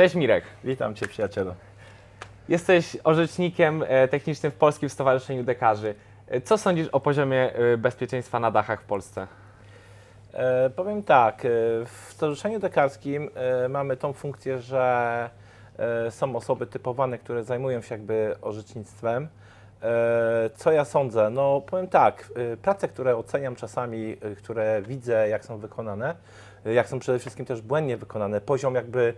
Cześć Mirek. Witam Cię przyjacielu. Jesteś orzecznikiem e, technicznym w Polskim Stowarzyszeniu Dekarzy. E, Co sądzisz o poziomie e, bezpieczeństwa na dachach w Polsce? E, powiem tak, w Stowarzyszeniu Dekarskim mamy tą funkcję, że są osoby typowane, które zajmują się jakby orzecznictwem. Co ja sądzę? No powiem tak, prace, które oceniam czasami, które widzę jak są wykonane, jak są przede wszystkim też błędnie wykonane, poziom jakby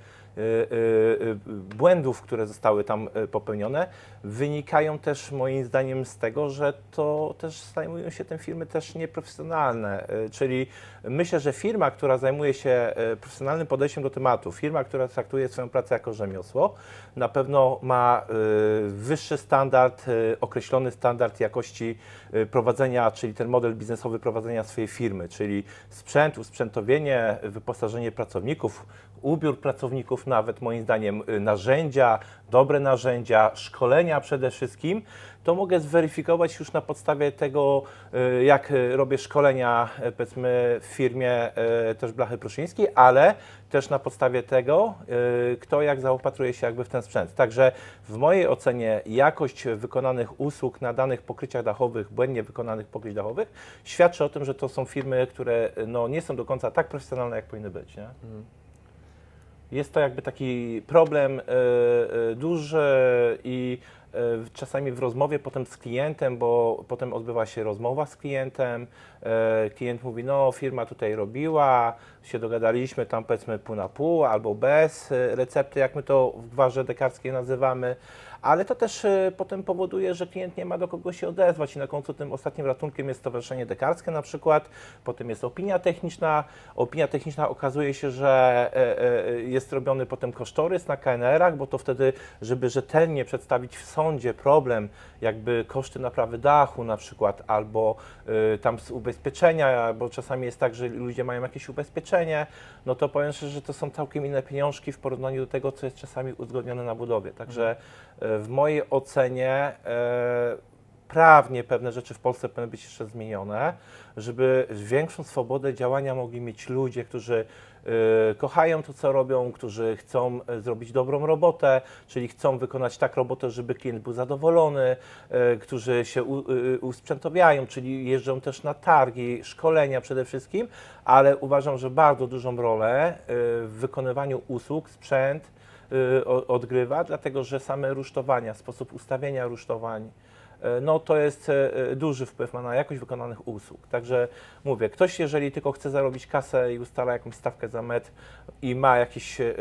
błędów, które zostały tam popełnione, wynikają też moim zdaniem z tego, że to też zajmują się tym firmy też nieprofesjonalne, czyli myślę, że firma, która zajmuje się profesjonalnym podejściem do tematu, firma, która traktuje swoją pracę jako rzemiosło, na pewno ma wyższy standard, określony standard jakości prowadzenia, czyli ten model biznesowy prowadzenia swojej firmy, czyli sprzęt, usprzętowienie, wyposażenie pracowników, ubiór pracowników, nawet moim zdaniem y, narzędzia, dobre narzędzia, szkolenia przede wszystkim, to mogę zweryfikować już na podstawie tego, y, jak y, robię szkolenia, powiedzmy, w firmie też Blachy Pruszyńskiej, ale też na podstawie tego, kto jak zaopatruje się jakby w ten sprzęt. Także w mojej ocenie jakość wykonanych usług na danych pokryciach dachowych, błędnie wykonanych pokryć dachowych, świadczy o tym, że to są firmy, które no, nie są do końca tak profesjonalne, jak powinny być. Nie? Jest to jakby taki problem y, y, duży i y, czasami w rozmowie potem z klientem, bo potem odbywa się rozmowa z klientem, klient mówi, no firma tutaj robiła, się dogadaliśmy tam powiedzmy pół na pół albo bez y, recepty, jak my to w gwarze dekarskiej nazywamy, ale to też y, potem powoduje, że klient nie ma do kogo się odezwać i na końcu tym ostatnim ratunkiem jest Stowarzyszenie Dekarskie na przykład, potem jest opinia techniczna, opinia techniczna okazuje się, że e, e, jest robiony potem kosztorys na KNR-ach, bo to wtedy, żeby rzetelnie przedstawić w sądzie problem, jakby koszty naprawy dachu na przykład, albo tam z ubezpieczenia, bo czasami jest tak, że ludzie mają jakieś ubezpieczenie, no to powiem szczerze, że to są całkiem inne pieniążki w porównaniu do tego, co jest czasami uzgodnione na budowie. Także e, w mojej ocenie e, prawnie pewne rzeczy w Polsce powinny być jeszcze zmienione, żeby większą swobodę działania mogli mieć ludzie, którzy y, kochają to, co robią, którzy chcą y, zrobić dobrą robotę, czyli chcą wykonać tak robotę, żeby klient był zadowolony, y, którzy się usprzętowiają, czyli jeżdżą też na targi, szkolenia przede wszystkim, ale uważam, że bardzo dużą rolę w wykonywaniu usług sprzęt odgrywa, dlatego że same rusztowania, sposób ustawienia rusztowań, no to jest e, e, duży wpływ ma na jakość wykonanych usług. Także mówię, ktoś jeżeli tylko chce zarobić kasę i ustala jakąś stawkę za metr i ma jakiś e, e,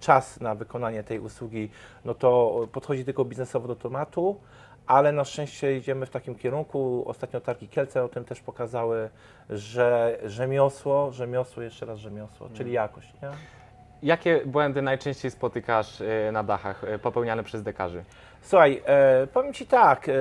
czas na wykonanie tej usługi, no to podchodzi tylko biznesowo do tematu, ale na szczęście idziemy w takim kierunku. Ostatnio targi Kielce o tym też pokazały, że rzemiosło, rzemiosło, jeszcze raz rzemiosło, czyli jakość. Nie? Jakie błędy najczęściej spotykasz e, na dachach e, popełniane przez dekarzy? Słuchaj, e, powiem Ci tak, e,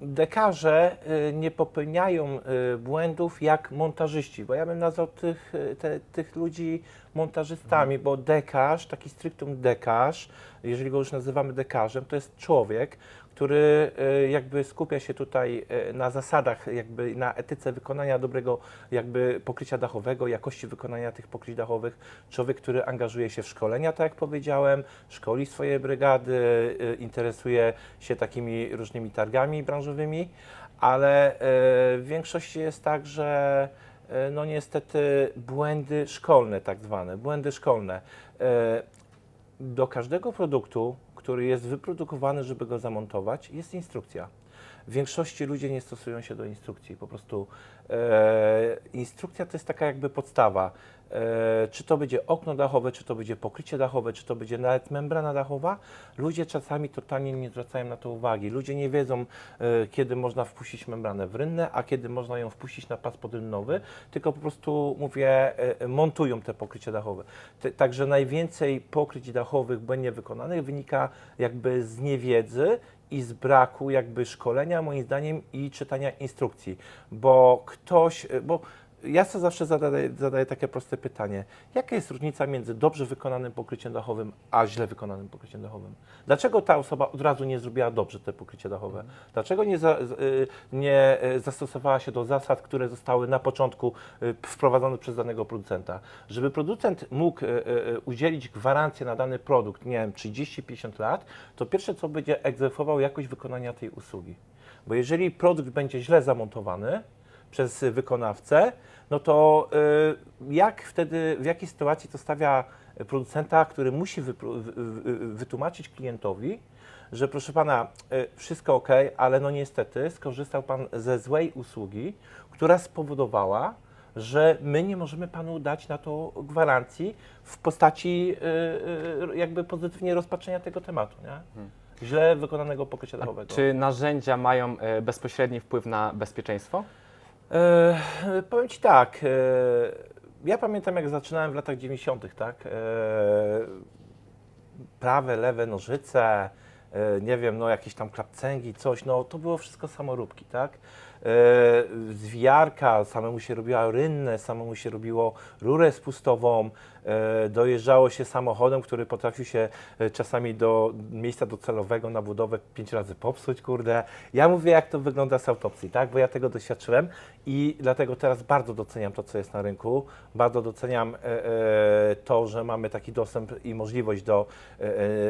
dekarze e, nie popełniają błędów jak montażyści, bo ja bym nazwał tych, te, tych ludzi montażystami, bo dekarz, taki strictum dekarz, jeżeli go już nazywamy dekarzem, to jest człowiek, który e, jakby skupia się tutaj e, na zasadach, jakby na etyce wykonania dobrego jakby pokrycia dachowego, jakości wykonania tych pokryć dachowych. Człowiek, który angażuje się w szkolenia, tak jak powiedziałem, szkoli swoje brygady, e, interesuje się takimi różnymi targami branżowymi, ale w większości jest tak, że no niestety błędy szkolne tak zwane, błędy szkolne. Do każdego produktu, który jest wyprodukowany, żeby go zamontować, jest instrukcja. W większości ludzie nie stosują się do instrukcji. Po prostu e, instrukcja to jest taka jakby podstawa. E, czy to będzie okno dachowe, czy to będzie pokrycie dachowe, czy to będzie nawet membrana dachowa, ludzie czasami totalnie nie zwracają na to uwagi. Ludzie nie wiedzą, e, kiedy można wpuścić membranę w rynnę, a kiedy można ją wpuścić na pas podrynnowy, tylko po prostu, mówię, e, montują te pokrycia dachowe. Te, także najwięcej pokryć dachowych błędnie wykonanych wynika jakby z niewiedzy i z braku jakby szkolenia, moim zdaniem, i czytania instrukcji, bo ktoś, bo ja sobie zawsze zadaję, zadaję takie proste pytanie. Jaka jest różnica między dobrze wykonanym pokryciem dachowym, a źle wykonanym pokryciem dachowym? Dlaczego ta osoba od razu nie zrobiła dobrze te pokrycie dachowe? Dlaczego nie, za, y, nie y, zastosowała się do zasad, które zostały na początku y, wprowadzone przez danego producenta? Żeby producent mógł udzielić gwarancję na dany produkt, nie wiem, 30-50 lat, to pierwsze co będzie egzekwował jakość wykonania tej usługi. Bo jeżeli produkt będzie źle zamontowany przez wykonawcę, no to y, jak wtedy, w jakiej sytuacji to stawia producenta, który musi wytłumaczyć klientowi, że proszę pana, y, wszystko ok, ale no niestety skorzystał pan ze złej usługi, która spowodowała, że my nie możemy panu dać na to gwarancji w postaci y, jakby pozytywnie rozpatrzenia tego tematu, nie? Źle wykonanego pokrycia dachowego. Czy narzędzia mają bezpośredni wpływ na bezpieczeństwo? E, powiem Ci tak. E, ja pamiętam, jak zaczynałem w latach 90., tak? E, prawe, lewe nożyce, e, nie wiem, no jakieś tam klapcęgi, coś, no to było wszystko samoróbki, tak? E, zwijarka, samemu się robiła rynnę, samemu się robiło rurę spustową, dojeżdżało się samochodem, który potrafił się e, czasami do miejsca docelowego na budowę pięć razy popsuć, kurde. Ja mówię, jak to wygląda z autopsji, tak? Bo ja tego doświadczyłem i dlatego teraz bardzo doceniam to, co jest na rynku. Bardzo doceniam e, e, to, że mamy taki dostęp i możliwość do e,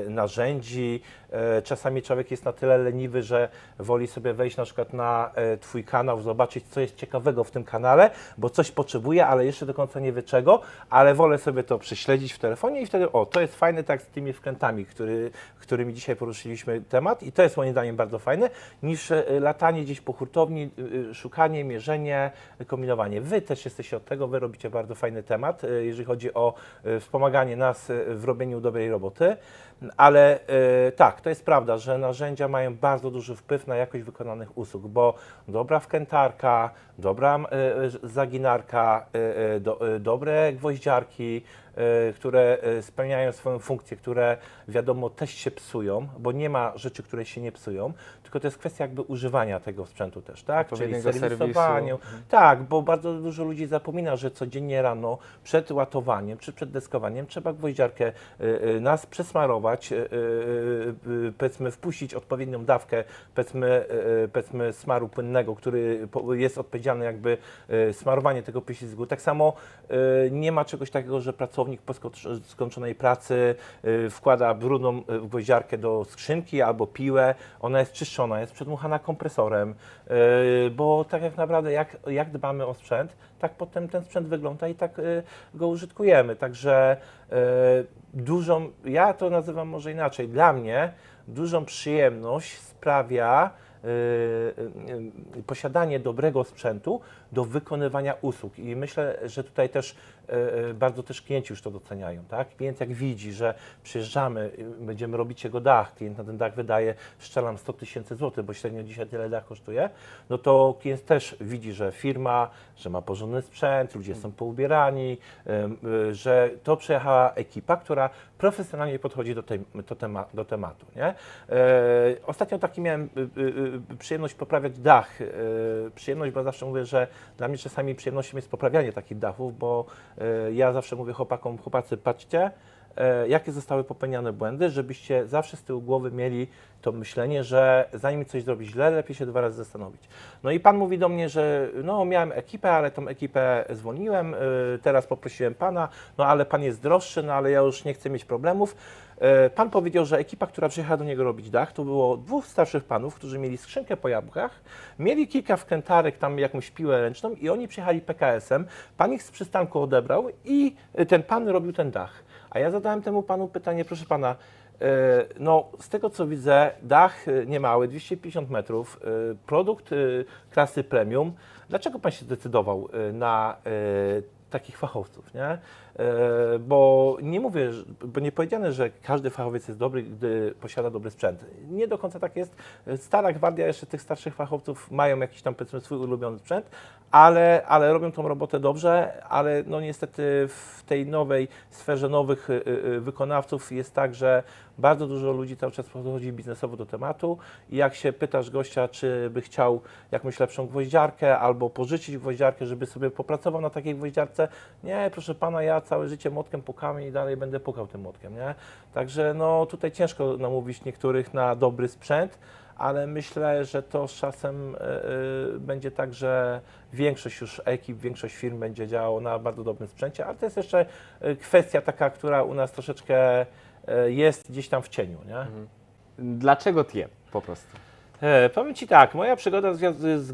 e, narzędzi. E, czasami człowiek jest na tyle leniwy, że woli sobie wejść na przykład na e, Twój kanał, zobaczyć, co jest ciekawego w tym kanale, bo coś potrzebuje, ale jeszcze do końca nie wie czego, ale wolę sobie to prześledzić w telefonie i wtedy, o, to jest fajne tak z tymi wkrętami, który, którymi dzisiaj poruszyliśmy temat i to jest moim zdaniem bardzo fajne, niż e, latanie gdzieś po hurtowni, y, y, szukanie, mierzenie, kombinowanie. Wy też jesteście od tego, wy robicie bardzo fajny temat, y, jeżeli chodzi o y, wspomaganie nas w robieniu dobrej roboty, ale y, tak, to jest prawda, że narzędzia mają bardzo duży wpływ na jakość wykonanych usług, bo dobra wkrętarka, dobra y, y, zaginarka, do, dobre gwoździarki, które y, spełniają swoją funkcję, które wiadomo też się psują, bo nie ma rzeczy, które się nie psują, tylko to jest kwestia jakby używania tego sprzętu też, tak? Czyli serwisowaniu. Tak, bo bardzo dużo ludzi zapomina, że codziennie rano przed łatowaniem czy przed deskowaniem trzeba gwoździarkę y, y, nas przesmarować, y, y, y, powiedzmy wpuścić odpowiednią dawkę, powiedzmy, y, y, powiedzmy smaru płynnego, który jest odpowiedzialny jakby y, smarowanie tego poślizgu. Tak samo y, nie ma czegoś takiego, że pracownik po sko- skończonej pracy y, wkłada brudną y, gwoździarkę do skrzynki albo piłę, ona jest czyszczona, jest przedmuchana kompresorem, y, bo tak jak naprawdę jak, jak dbamy o sprzęt, tak potem ten sprzęt wygląda i tak go użytkujemy. Także dużą, ja to nazywam może inaczej, dla mnie dużą przyjemność sprawia posiadanie dobrego sprzętu do wykonywania usług. I myślę, że tutaj też y, y, bardzo też klienci już to doceniają. Tak? Klient jak widzi, że przyjeżdżamy, y, będziemy robić jego dach, klient na ten dach wydaje, szczelam 100 tysięcy złotych, bo średnio dzisiaj tyle dach kosztuje, no to klient też widzi, że firma, że ma porządny sprzęt, ludzie są poubierani, y, że to przyjechała ekipa, która profesjonalnie podchodzi do, tej, do, tema, do tematu. Nie? E, ostatnio taki miałem y, y, y, przyjemność poprawiać dach. E, przyjemność, bo zawsze mówię, że dla mnie czasami przyjemnością jest poprawianie takich dachów, bo e, ja zawsze mówię chłopakom, chłopacy, patrzcie, e, jakie zostały popełniane błędy, żebyście zawsze z tyłu głowy mieli to myślenie, że zanim coś zrobić źle, lepiej się dwa razy zastanowić. No i pan mówi do mnie, że no miałem ekipę, ale tą ekipę zwolniłem, y, teraz poprosiłem pana, no ale pan jest droższy, no ale ja już nie chcę mieć problemów. Y, Pan powiedział, że ekipa, która przyjechała do niego robić dach, to było dwóch starszych panów, którzy mieli skrzynkę po jabłkach, mieli kilka wkrętarek, tam jakąś piłę ręczną i oni przyjechali PKS-em, pan ich z przystanku odebrał i ten pan robił ten dach. A ja zadałem temu panu pytanie, proszę pana, E, No, z tego co widzę, dach e, niemały, 250 metrów, e, produkt klasy premium. Dlaczego pan się zdecydował na takich fachowców, nie? E, bo nie mówię, bo nie powiedziane, że każdy fachowiec jest dobry, gdy posiada dobry sprzęt. Nie do końca tak jest. Stara gwardia jeszcze tych starszych fachowców mają jakiś tam powiedzmy swój ulubiony sprzęt, ale, ale robią tą robotę dobrze, ale no niestety w tej nowej sferze nowych y, y, wykonawców jest tak, że bardzo dużo ludzi cały czas podchodzi biznesowo do tematu i jak się pytasz gościa, czy by chciał jakąś lepszą gwoździarkę albo pożyczyć gwoździarkę, żeby sobie popracował na takiej gwoździarce, nie, proszę pana, ja całe życie młotkiem pukam i dalej będę pukał tym młotkiem, nie? Także no tutaj ciężko namówić niektórych na dobry sprzęt, ale myślę, że to z czasem y, y, będzie tak, że większość już ekip, większość firm będzie działało na bardzo dobrym sprzęcie, ale to jest jeszcze y, kwestia taka, która u nas troszeczkę jest gdzieś tam w cieniu, nie? Dlaczego TIE po prostu? E, powiem Ci tak, moja przygoda z, z,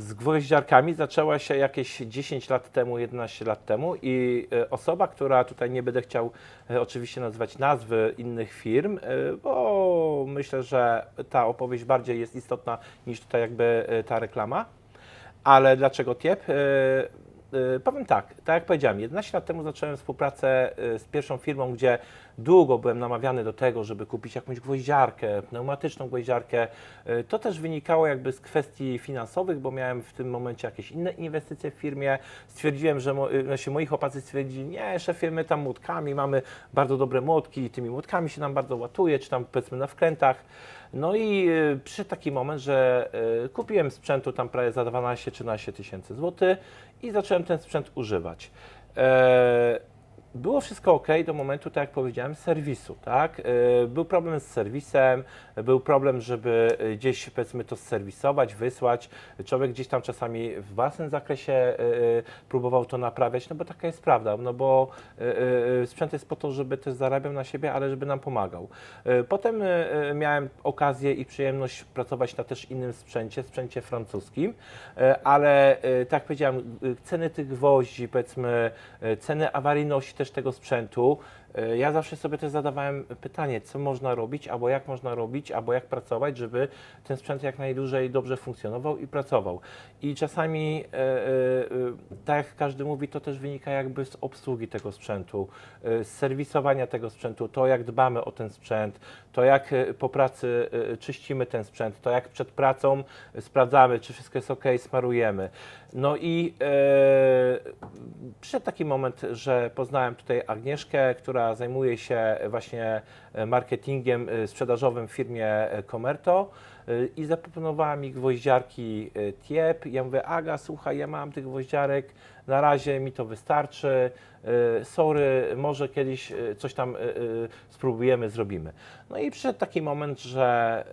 z, gwoździarkami zaczęła się jakieś 10 lat temu, 11 lat temu i e, osoba, która tutaj nie będę chciał e, oczywiście nazywać nazwy innych firm, bo myślę, że ta opowieść bardziej jest istotna niż tutaj jakby ta reklama. Ale dlaczego TIEP? E, Powiem tak, tak jak powiedziałem, 11 lat temu zacząłem współpracę e, z pierwszą firmą, gdzie długo byłem namawiany do tego, żeby kupić jakąś gwoździarkę, pneumatyczną gwoździarkę. E, To też wynikało jakby z kwestii finansowych, bo miałem w tym momencie jakieś inne inwestycje w firmie. Stwierdziłem, że mo, znaczy moi chłopacy stwierdzili, nie, szefie, my tam młotkami mamy bardzo dobre młotki, tymi młotkami się nam bardzo łatuje, czy tam powiedzmy na wkrętach. No i e, przyszedł taki moment, że e, kupiłem sprzętu tam prawie za 12-13 tysięcy złotych i zacząłem ten sprzęt używać. E, było wszystko ok do momentu, tak jak powiedziałem, serwisu, tak? E, Był problem z serwisem, był problem, żeby e, gdzieś powiedzmy to serwisować, wysłać. Człowiek gdzieś tam czasami w własnym zakresie e, e, próbował to naprawiać, no bo taka jest prawda, no bo sprzęt jest po to, żeby też zarabiał na siebie, ale żeby nam pomagał. Potem miałem okazję i przyjemność pracować na też innym sprzęcie, sprzęcie francuskim, ale tak jak powiedziałem, ceny tych gwoździ, powiedzmy, ceny awaryjności też tego sprzętu, ja zawsze sobie też zadawałem pytanie, co można robić, albo jak można robić, albo jak pracować, żeby ten sprzęt jak najdłużej dobrze funkcjonował i pracował. I czasami, e, e, e, tak jak każdy mówi, to też wynika jakby z obsługi tego sprzętu, e, z serwisowania tego sprzętu, to jak dbamy o ten sprzęt, to jak e, po pracy e, czyścimy ten sprzęt, to jak przed pracą e, sprawdzamy, czy wszystko jest ok, smarujemy. No i e, przyszedł taki moment, że poznałem tutaj Agnieszkę, która zajmuje się właśnie marketingiem e, sprzedażowym w firmie e, Comerto e, i zaproponowała mi gwoździarki e, Tiep. Ja mówię, Aga, słuchaj, ja mam tych gwoździarek, na razie mi to wystarczy, e, sorry, może kiedyś e, coś tam e, e, spróbujemy, zrobimy. No i przyszedł taki moment, że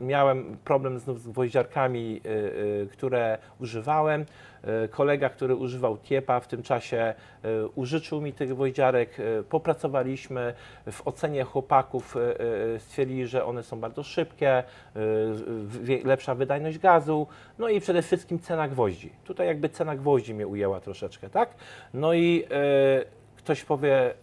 e, miałem problem znów z gwoździarkami, e, e, które używałem. E, Kolega, który używał Tiepa w tym czasie e, użyczył mi tych gwoździarek, e, popracowaliśmy. W ocenie chłopaków stwierdzili, że one są bardzo szybkie, lepsza wydajność gazu, no i przede wszystkim cena gwoździ. Tutaj jakby cena gwoździ mnie ujęła troszeczkę, tak? No i Ktoś powie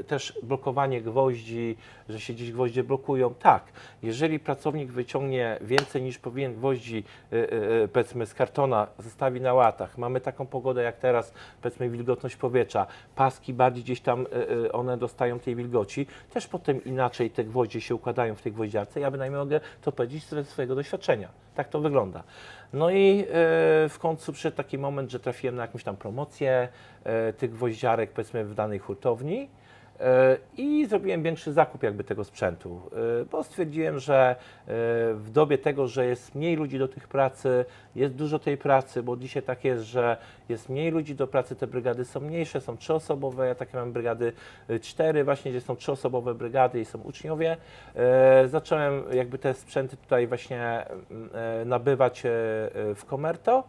y, też blokowanie gwoździ, że się gdzieś gwoździe blokują. Tak, jeżeli pracownik wyciągnie więcej niż powinien gwoździ, y, y, y, powiedzmy z kartona, zostawi na łatach, mamy taką pogodę jak teraz, powiedzmy wilgotność powietrza, paski bardziej gdzieś tam y, y, one dostają tej wilgoci, też potem inaczej te gwoździe się układają w tej gwoździarce. Ja bynajmniej mogę to powiedzieć ze swojego doświadczenia. Tak to wygląda. No i y, w końcu przyszedł taki moment, że trafiłem na jakąś tam promocję y, tych gwoździarek, powiedzmy w danej hurtowni. E, I zrobiłem większy zakup jakby tego sprzętu, e, bo stwierdziłem, że e, w dobie tego, że jest mniej ludzi do tych pracy, jest dużo tej pracy, bo dzisiaj tak jest, że jest mniej ludzi do pracy, te brygady są mniejsze, są trzyosobowe, ja takie mam brygady cztery właśnie, gdzie są trzyosobowe brygady i są uczniowie. Zacząłem jakby te sprzęty tutaj właśnie mm, nabywać w Comerto.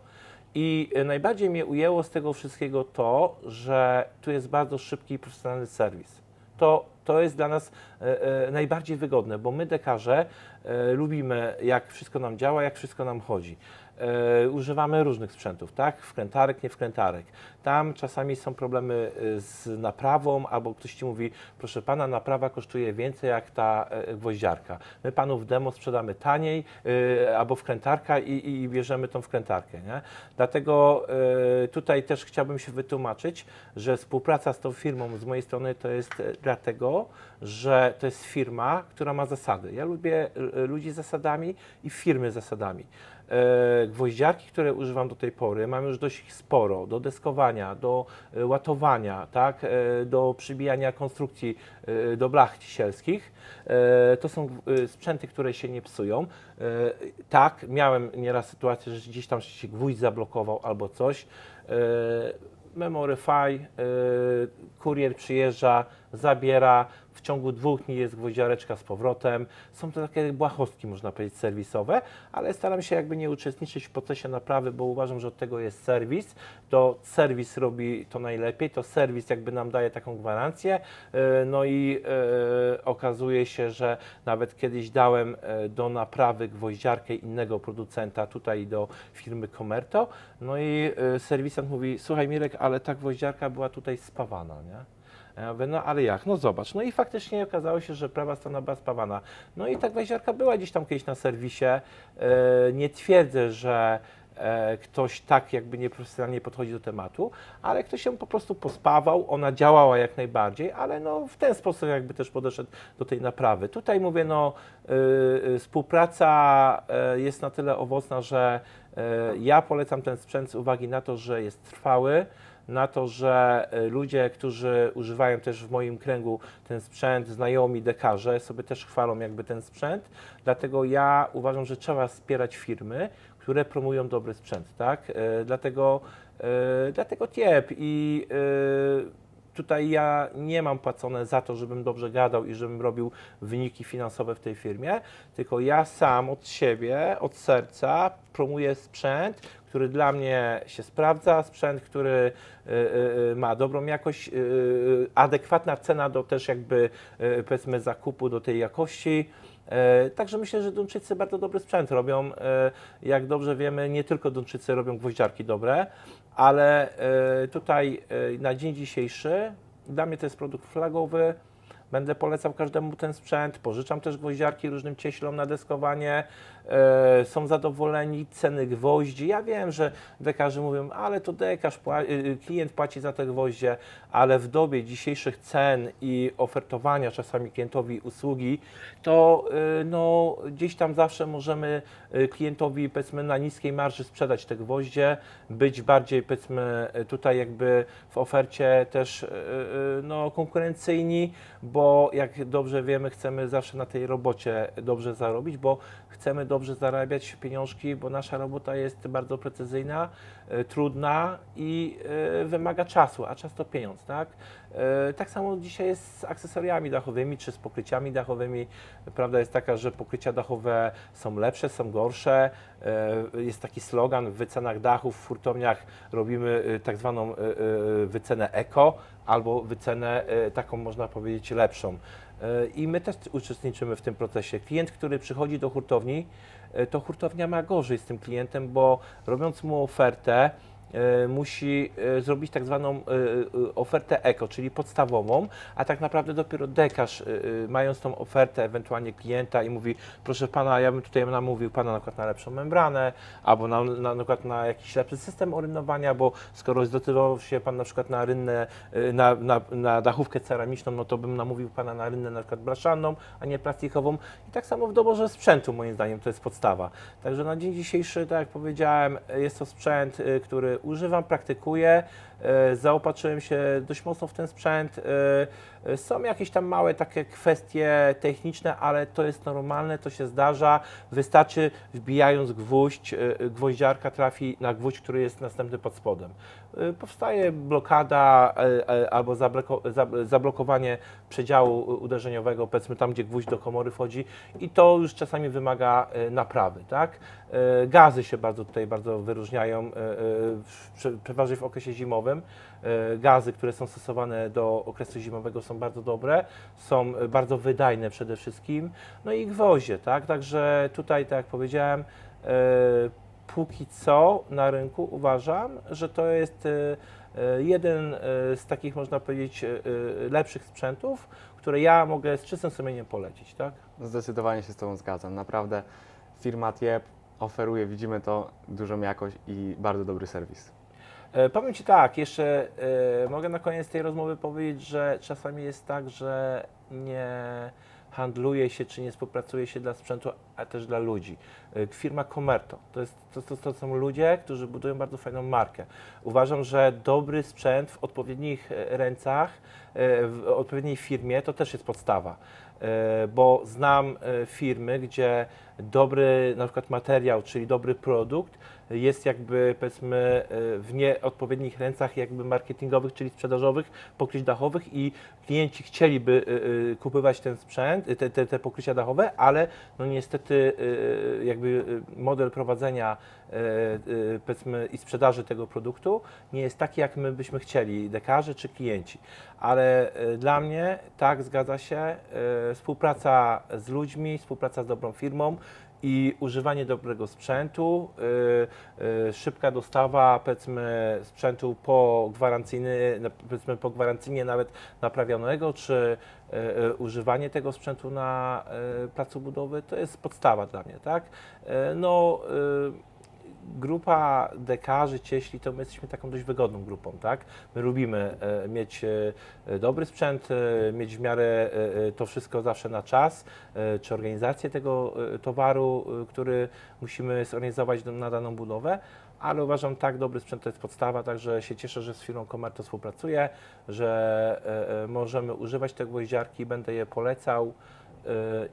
I najbardziej mnie ujęło z tego wszystkiego to, że tu jest bardzo szybki i profesjonalny serwis. To, to jest dla nas e, e, najbardziej wygodne, bo my dekarze e, lubimy, jak wszystko nam działa, jak wszystko nam chodzi. E, używamy różnych sprzętów, tak? Wkrętarek, nie wkrętarek. Tam czasami są problemy e, z naprawą, albo ktoś ci mówi, proszę pana, naprawa kosztuje więcej jak ta e, gwoździarka. My panu w demo sprzedamy taniej, e, albo wkrętarka i, i, bierzemy tą wkrętarkę, nie? Dlatego e, tutaj też chciałbym się wytłumaczyć, że współpraca z tą firmą z mojej strony to jest e, dlatego, że to jest firma, która ma zasady. Ja lubię ludzi zasadami i firmy zasadami. E, Gwoździarki, które używam do tej pory, mam już dość sporo, do deskowania, do e, łatowania, tak, e, do przybijania konstrukcji do blach cisielskich. E, To są sprzęty, które się nie psują. Tak, miałem nieraz sytuację, że gdzieś tam się gwóźdź zablokował albo coś. E, Memoryfy, e, kurier przyjeżdża, zabiera, w ciągu dwóch dni jest gwoździareczka z powrotem. Są to takie błahostki, można powiedzieć, serwisowe, ale staram się jakby nie uczestniczyć w procesie naprawy, bo uważam, że od tego jest serwis. To serwis robi to najlepiej, to serwis jakby nam daje taką gwarancję. E, No i e, okazuje się, że nawet kiedyś dałem e, do naprawy gwoździarkę innego producenta, tutaj do firmy Comerto, no i serwisant mówi, słuchaj Mirek, ale ta gwoździarka była tutaj spawana, nie? Ja mówię, no ale jak? No zobacz. No i faktycznie okazało się, że prawa strona była spawana. No i ta gwoździarka była gdzieś tam kiedyś na serwisie. E, nie twierdzę, że e, ktoś tak jakby nieprofesjonalnie podchodzi do tematu, ale ktoś się po prostu pospawał, ona działała jak najbardziej, ale no w ten sposób jakby też podeszedł do tej naprawy. Tutaj mówię, no y, y, współpraca y, jest na tyle owocna, że ja polecam ten sprzęt z uwagi na to, że jest trwały, na to, że y, ludzie, którzy używają też w moim kręgu ten sprzęt, znajomi dekarze, sobie też chwalą jakby ten sprzęt. Dlatego ja uważam, że trzeba wspierać firmy, które promują dobry sprzęt, tak? Y, Dlatego, y, dlatego TIEP i tutaj ja nie mam płacone za to, żebym dobrze gadał i żebym robił wyniki finansowe w tej firmie, tylko ja sam od siebie, od serca promuję sprzęt, który dla mnie się sprawdza, sprzęt, który y, y, y, ma dobrą jakość, adekwatna cena do też jakby powiedzmy zakupu do tej jakości. E, Także myślę, że Duńczycy bardzo dobry sprzęt robią. E, Jak dobrze wiemy, nie tylko Duńczycy robią gwoździarki dobre, ale e, tutaj na dzień dzisiejszy dla mnie to jest produkt flagowy. Będę polecał każdemu ten sprzęt. Pożyczam też gwoździarki różnym cieślom na deskowanie. E, są zadowoleni, ceny gwoździ. Ja wiem, że dekarze mówią, ale to dekarz, y, y, klient płaci za te gwoździe, ale w dobie dzisiejszych cen i ofertowania czasami klientowi usługi, to y, no, gdzieś tam zawsze możemy klientowi powiedzmy na niskiej marży sprzedać te gwoździe, być bardziej powiedzmy tutaj jakby w ofercie też no, konkurencyjni, bo jak dobrze wiemy, chcemy zawsze na tej robocie dobrze zarobić, bo chcemy dobrze zarabiać pieniążki, bo nasza robota jest bardzo precyzyjna, y, trudna i y, wymaga czasu, a czas to pieniądz, tak? Y, Tak samo dzisiaj jest z akcesoriami dachowymi czy z pokryciami dachowymi. Prawda jest taka, że pokrycia dachowe są lepsze, są gorsze. Jest taki slogan w wycenach dachów w hurtowniach robimy tak zwaną wycenę eko albo wycenę taką można powiedzieć lepszą. Y, I my też uczestniczymy w tym procesie. Klient, który przychodzi do hurtowni, y, to hurtownia ma gorzej z tym klientem, bo robiąc mu ofertę, musi y, zrobić tak zwaną y, ofertę eko, czyli podstawową, a tak naprawdę dopiero dekarz, mając tą ofertę ewentualnie klienta i mówi, proszę pana, ja bym tutaj namówił pana na przykład na lepszą membranę, albo na, na, na przykład na jakiś lepszy system orynowania, bo skoro zdecydował się pan na przykład na rynnę, na, na, na dachówkę ceramiczną, no to bym namówił pana na rynnę na przykład blaszanną, a nie plastikową. I tak samo w doborze sprzętu moim zdaniem to jest podstawa. Także na dzień dzisiejszy, tak jak powiedziałem, jest to sprzęt, który używam, praktykuję. y, Zaopatrzyłem się dość mocno w ten sprzęt. Są jakieś tam małe takie kwestie techniczne, ale to jest normalne, to się zdarza. Wystarczy wbijając gwóźdź, y, gwoździarka trafi na gwóźdź, który jest następny pod spodem. Y, Powstaje blokada y, albo zabloko, zab- zablokowanie przedziału uderzeniowego, powiedzmy tam, gdzie gwóźdź do komory wchodzi i to już czasami wymaga naprawy, tak? Gazy się bardzo tutaj bardzo wyróżniają, przeważnie w okresie zimowym. Y, Gazy, które są stosowane do okresu zimowego są bardzo dobre, są y, bardzo wydajne przede wszystkim. No i gwoździe, tak? Także tutaj, tak jak powiedziałem, y, póki co na rynku uważam, że to jest e, e, jeden e, z takich, można powiedzieć, e, e, lepszych sprzętów, które ja mogę z czystym sumieniem polecić, tak? Zdecydowanie się z Tobą zgadzam. Naprawdę firma Tiep oferuje, widzimy to, dużą jakość i bardzo dobry serwis. E, Powiem Ci tak, jeszcze e, mogę na koniec tej rozmowy powiedzieć, że czasami jest tak, że nie handluje się czy nie współpracuje się dla sprzętu, a też dla ludzi. E, Firma Comerto to, jest, to, to, to są ludzie, którzy budują bardzo fajną markę. Uważam, że dobry sprzęt w odpowiednich rękach, w odpowiedniej firmie to też jest podstawa. Bo znam firmy, gdzie dobry na przykład materiał, czyli dobry produkt jest jakby powiedzmy e, w nieodpowiednich rękach jakby marketingowych, czyli sprzedażowych, pokryć dachowych i klienci chcieliby e, e, kupować ten sprzęt, te, te, te pokrycia dachowe, ale no niestety jakby model prowadzenia powiedzmy i sprzedaży tego produktu nie jest taki, jak my byśmy chcieli, dekarze czy klienci. Ale dla mnie tak zgadza się, współpraca z ludźmi, współpraca z dobrą firmą, i używanie dobrego sprzętu, y, y, szybka dostawa powiedzmy sprzętu po powiedzmy po gwarancyjnie nawet naprawionego, czy y, y, używanie tego sprzętu na y, placu budowy, to jest podstawa dla mnie, tak? Y, no, y, grupa dekarzy, cieśli, to my jesteśmy taką dość wygodną grupą, tak? My lubimy e, mieć e, dobry sprzęt, e, mieć w miarę to wszystko zawsze na czas, czy organizację tego towaru, który musimy zorganizować na daną budowę, ale uważam, tak, dobry sprzęt to jest podstawa, także się cieszę, że z firmą Comerto współpracuję, że możemy używać te gwoździarki, będę je polecał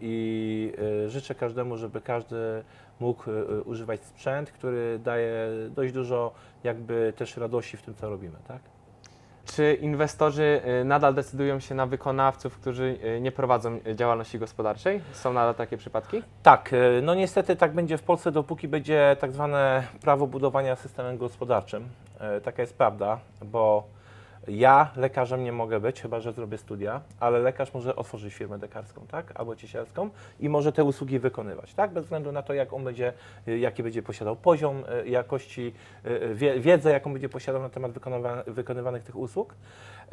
i życzę każdemu, żeby każdy mógł e, używać sprzęt, który daje dość dużo jakby też radości w tym, co robimy, tak? Czy inwestorzy y, nadal decydują się na wykonawców, którzy nie prowadzą działalności gospodarczej? Są nadal takie przypadki? Tak, e, no niestety tak będzie w Polsce, dopóki będzie tak zwane prawo budowania systemem gospodarczym. E, Taka jest prawda, bo ja lekarzem nie mogę być, chyba że zrobię studia, ale lekarz może otworzyć firmę lekarską, tak, albo ciesielską i może te usługi wykonywać, tak, bez względu na to, jak on będzie, e, jaki będzie posiadał poziom e, jakości, wie- wiedzę, jaką będzie posiadał na temat wykonywa, wykonywanych tych usług.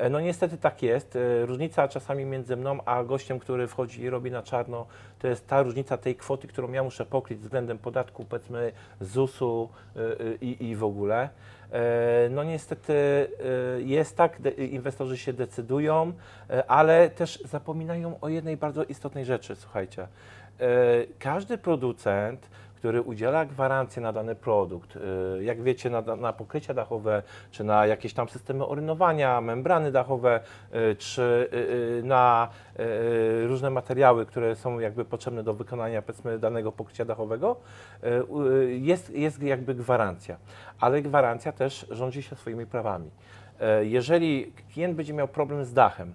E, No niestety tak jest. E, Różnica czasami między mną a gościem, który wchodzi i robi na czarno, to jest ta różnica tej kwoty, którą ja muszę pokryć względem podatku, powiedzmy ZUS-u y, i, i w ogóle. E, No niestety jest tak, inwestorzy się decydują, e, ale też zapominają o jednej bardzo istotnej rzeczy, słuchajcie. E, Każdy producent, który udziela gwarancji na dany produkt, y, jak wiecie, na, na pokrycia dachowe, czy na jakieś tam systemy orynowania, membrany dachowe, y, czy y, na różne materiały, które są jakby potrzebne do wykonania powiedzmy danego pokrycia dachowego, jest, jest jakby gwarancja. Ale gwarancja też rządzi się swoimi prawami. Jeżeli klient będzie miał problem z dachem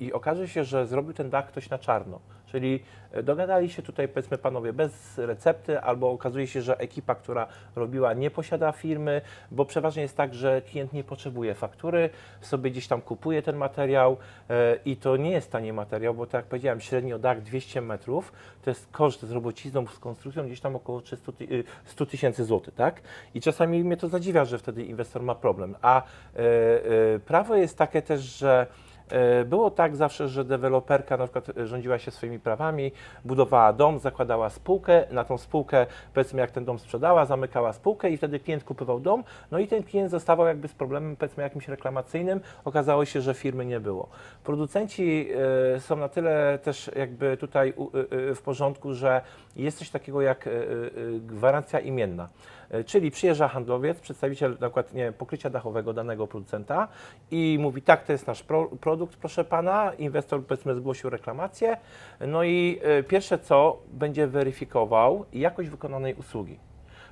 i okaże się, że zrobił ten dach ktoś na czarno, czyli e, dogadali się tutaj powiedzmy panowie bez recepty, albo okazuje się, że ekipa, która robiła nie posiada firmy, bo przeważnie jest tak, że klient nie potrzebuje faktury, sobie gdzieś tam kupuje ten materiał e, i to nie jest tani materiał, bo tak jak powiedziałem, średnio dach 200 metrów, to jest koszt z robocizną, z konstrukcją gdzieś tam około 300 ty- y, 100 tysięcy złotych, tak? I czasami mnie to zadziwia, że wtedy inwestor ma problem. A e, e, prawo jest takie też, że e, było tak zawsze, że deweloperka na przykład e, rządziła się swoimi prawami, budowała dom, zakładała spółkę, na tą spółkę powiedzmy jak ten dom sprzedała, zamykała spółkę i wtedy klient kupował dom, no i ten klient zostawał jakby z problemem powiedzmy jakimś reklamacyjnym, okazało się, że firmy nie było. Producenci e, są na tyle też jakby tutaj e, e, w porządku, że jest coś takiego jak e, e, gwarancja imienna. E, Czyli przyjeżdża handlowiec, przedstawiciel na przykład nie, pokrycia dachowego danego producenta i mówi tak, to jest nasz pro, produkt, proszę pana, inwestor powiedzmy zgłosił reklamację, no i e, pierwsze co, będzie weryfikował jakość wykonanej usługi.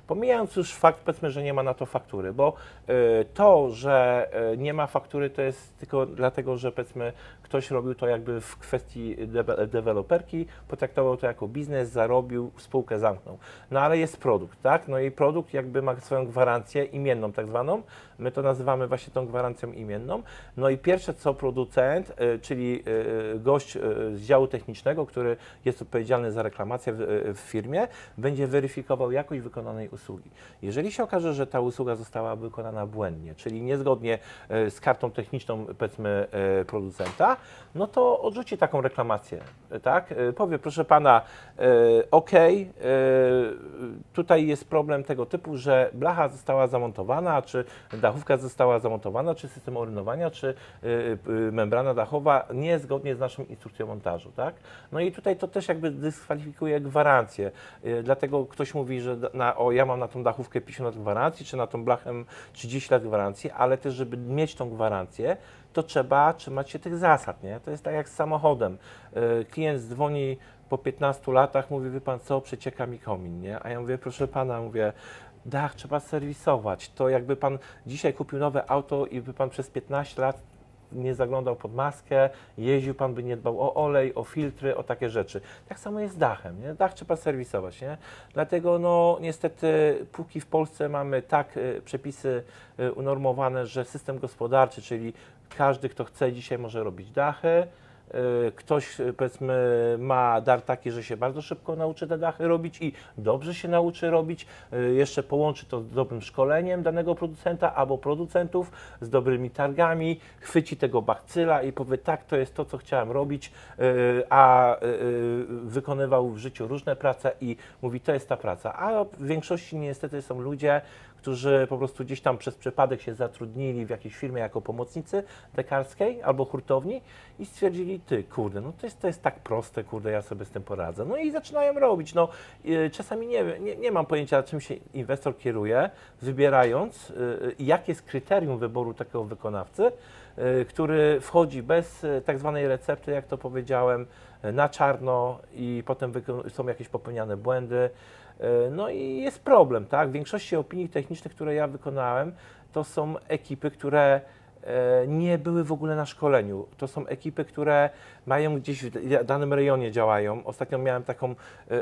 Pomijając już fakt, powiedzmy, że nie ma na to faktury, bo e, to, że e, nie ma faktury, to jest tylko dlatego, że powiedzmy ktoś robił to jakby w kwestii dewe- deweloperki, potraktował to jako biznes, zarobił, spółkę zamknął. No ale jest produkt, tak? No i produkt jakby ma swoją gwarancję imienną tak zwaną. My to nazywamy właśnie tą gwarancją imienną. No i pierwsze co producent, e, czyli e, gość e, z działu technicznego, który jest odpowiedzialny za reklamację w, firmie, będzie weryfikował jakość wykonanej usługi. Jeżeli się okaże, że ta usługa została wykonana błędnie, czyli niezgodnie z kartą techniczną, powiedzmy, producenta, no to odrzuci taką reklamację, tak? Powie, proszę pana, ok, tutaj jest problem tego typu, że blacha została zamontowana, czy dachówka została zamontowana, czy system orynowania, czy e, e, membrana dachowa niezgodnie z naszą instrukcją montażu, tak? No i tutaj to też jakby dyskwalifikuje gwarancję. Dlatego ktoś mówi, że na, o, ja mam na tą dachówkę 50 lat gwarancji, czy na tą blachę 30 lat gwarancji, ale też, żeby mieć tą gwarancję, to trzeba trzymać się tych zasad, nie? To jest tak jak z samochodem. Klient dzwoni po 15 latach, mówi, wie pan co, przecieka mi komin, nie? A ja mówię, proszę pana, mówię, dach trzeba serwisować. To jakby pan dzisiaj kupił nowe auto i by pan przez 15 lat nie zaglądał pod maskę, jeździł pan by nie dbał o olej, o filtry, o takie rzeczy. Tak samo jest z dachem, nie? Dach trzeba serwisować, nie? Dlatego no niestety póki w Polsce mamy tak y, przepisy y, unormowane, że system gospodarczy, czyli każdy kto chce dzisiaj może robić dachy, Ktoś y, powiedzmy ma dar taki, że się bardzo szybko nauczy te dachy robić i dobrze się nauczy robić, y, jeszcze połączy to z dobrym szkoleniem danego producenta albo producentów, z dobrymi targami, chwyci tego bakcyla i powie tak, to jest to, co chciałem robić, y, a y, y, wykonywał w życiu różne prace i mówi, to jest ta praca. A w większości niestety są ludzie, którzy po prostu gdzieś tam przez przypadek się zatrudnili w jakiejś firmie jako pomocnicy dekarskiej albo hurtowni i stwierdzili, ty, kurde, no to jest, to jest tak proste, kurde, ja sobie z tym poradzę. No i zaczynają robić. No, y, czasami nie, nie, nie mam pojęcia, czym się inwestor kieruje, wybierając, y, jakie jest kryterium wyboru takiego wykonawcy, y, który wchodzi bez tak zwanej recepty, jak to powiedziałem, na czarno i potem są jakieś popełniane błędy. Y, No i jest problem, tak? W większości opinii technicznych, które ja wykonałem, to są ekipy, które e, nie były w ogóle na szkoleniu. To są ekipy, które mają gdzieś w danym rejonie działają. Ostatnio miałem taką e, e,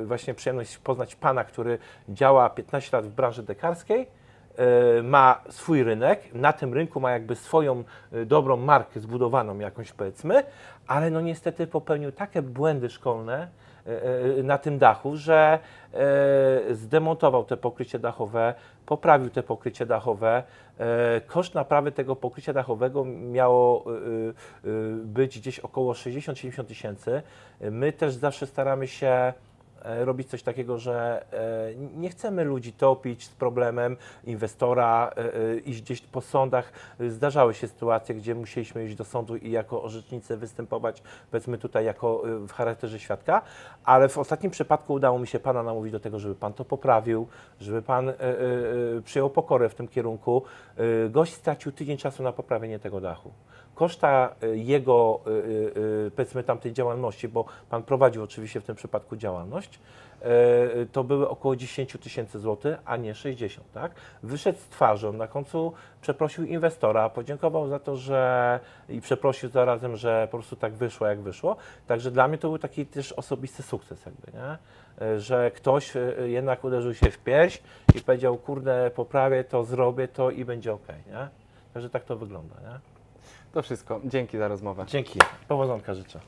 e, właśnie przyjemność poznać pana, który działa 15 lat w branży dekarskiej. E, Ma swój rynek, na tym rynku ma jakby swoją e, dobrą markę zbudowaną jakąś powiedzmy, ale no niestety popełnił takie błędy szkolne e, na tym dachu, że zdemontował te pokrycie dachowe, poprawił te pokrycie dachowe. Koszt naprawy tego pokrycia dachowego miało być gdzieś około 60-70 tysięcy. My też zawsze staramy się robić coś takiego, że e, nie chcemy ludzi topić z problemem inwestora, e, e, iść gdzieś po sądach. Zdarzały się sytuacje, gdzie musieliśmy iść do sądu i jako orzecznicy występować, powiedzmy tutaj jako e, w charakterze świadka, ale w ostatnim przypadku udało mi się Pana namówić do tego, żeby Pan to poprawił, żeby Pan e, e, e, przyjął pokorę w tym kierunku. E, Gość stracił tydzień czasu na poprawienie tego dachu. Koszta e, jego, e, e, powiedzmy, tamtej działalności, bo Pan prowadził oczywiście w tym przypadku działalność, to były około 10 tysięcy złotych, a nie 60, tak? Wyszedł z twarzą, na końcu przeprosił inwestora, podziękował za to, że i przeprosił zarazem, że po prostu tak wyszło, jak wyszło. Także dla mnie to był taki też osobisty sukces jakby, nie? Że ktoś jednak uderzył się w pierś i powiedział, kurde, poprawię to, zrobię to i będzie ok, nie? Także tak to wygląda, nie? To wszystko. Dzięki za rozmowę. Dzięki. Powodzonka życzę.